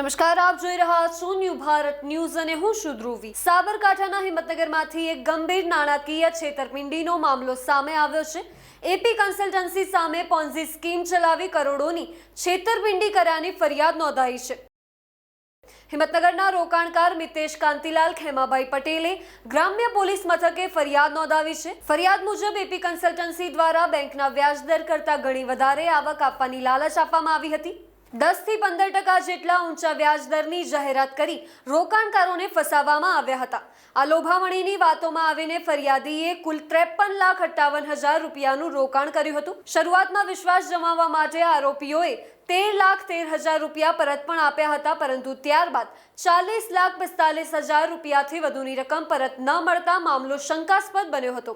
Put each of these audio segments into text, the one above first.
નમસ્કાર, આપ જોઈ રહ્યા છો ન્યૂ ભારત ન્યૂઝ અને હું છું ધ્રુવી. સાબરકાંઠાના હિંમતનગરમાંથી એક ગંભીર નાણાકીય છેતરપિંડીનો મામલો સામે આવ્યો છે. એપી કન્સલ્ટન્સી સામે પોન્ઝી સ્કીમ ચલાવી કરોડોની છેતરપિંડી કર્યાની ફરિયાદ નોંધાઈ છે. હિંમતનગરના રોકાણકાર મિતેશ કાંતિલાલ ખેમાભાઈ પટેલે ગ્રામ્ય પોલીસ મથકે ફરિયાદ નોંધાવી છે. ફરિયાદ મુજબ એપી કન્સલ્ટન્સી દ્વારા બેંકના વ્યાજદર કરતાં ઘણી વધારે આવક આપવાની લાલચ આપવામાં આવી હતી. દસથી પંદર ટકા જેટલા ઊંચા વ્યાજદરની જાહેરાત કરી રોકાણકારોને ફસાવવામાં આવ્યા હતા. આ લોભામણીની વાતોમાં આવીને ફરિયાદીએ કુલ ત્રેપન લાખ અઠ્ઠાવન હજાર રૂપિયાનું રોકાણ કર્યું હતું. શરૂઆતમાં વિશ્વાસ જમાવવા માટે આરોપીઓએ તેર લાખ તેર હજાર રૂપિયા પરત પણ આપ્યા હતા, પરંતુ ત્યારબાદ ચાલીસ લાખ પિસ્તાલીસ હજાર રૂપિયાથી વધુની રકમ પરત ન મળતા મામલો શંકાસ્પદ બન્યો હતો.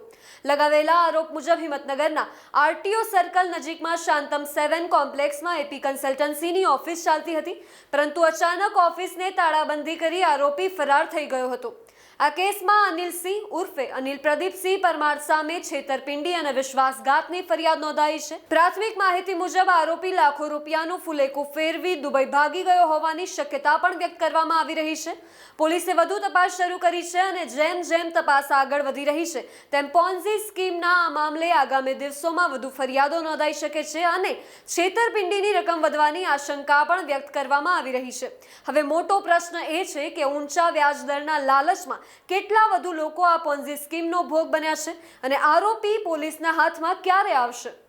લગાવેલા આરોપ મુજબ હિંમતનગરના આરટીઓ સર્કલ નજીકમાં શાંતમ સેવન કોમ્પ્લેક્સમાં એપી કન્સલ્ટન્સીની ઓફિસ ચાલતી હતી, પરંતુ અચાનક ઓફિસને તાળાબંધી કરી આરોપી ફરાર થઈ ગયો હતો. આ કેસમાં અનિલ સિંહ ઉર્ફે અનિલ પ્રદીપસિંહ પરમાર સામે છેતરપિંડી અને વિશ્વાસઘાતની ફરિયાદ નોંધાઈ છે. પ્રાથમિક માહિતી મુજબ આરોપી લાખો રૂપિયાનું ફુલેકું ફેરવી દુબઈ ભાગી ગયો હોવાની શક્યતા પણ વ્યક્ત કરવામાં આવી રહી છે. પોલીસે વધુ તપાસ શરૂ કરી છે અને જેમ જેમ તપાસ આગળ વધી રહી છે, તેમ પોન્ઝી સ્કીમના આ મામલે આગામી દિવસોમાં વધુ ફરિયાદો નોંધાઈ શકે છે અને છેતરપિંડીની રકમ વધવાની આશંકા પણ વ્યક્ત કરવામાં આવી રહી છે. હવે મોટો પ્રશ્ન એ છે કે ઊંચા વ્યાજદરના લાલચમાં કેટલા વધુ લોકો આ પોન્ઝી સ્કીમનો ભોગ બન્યા છે? અને આરોપી પોલીસના હાથમાં ક્યારે આવશે?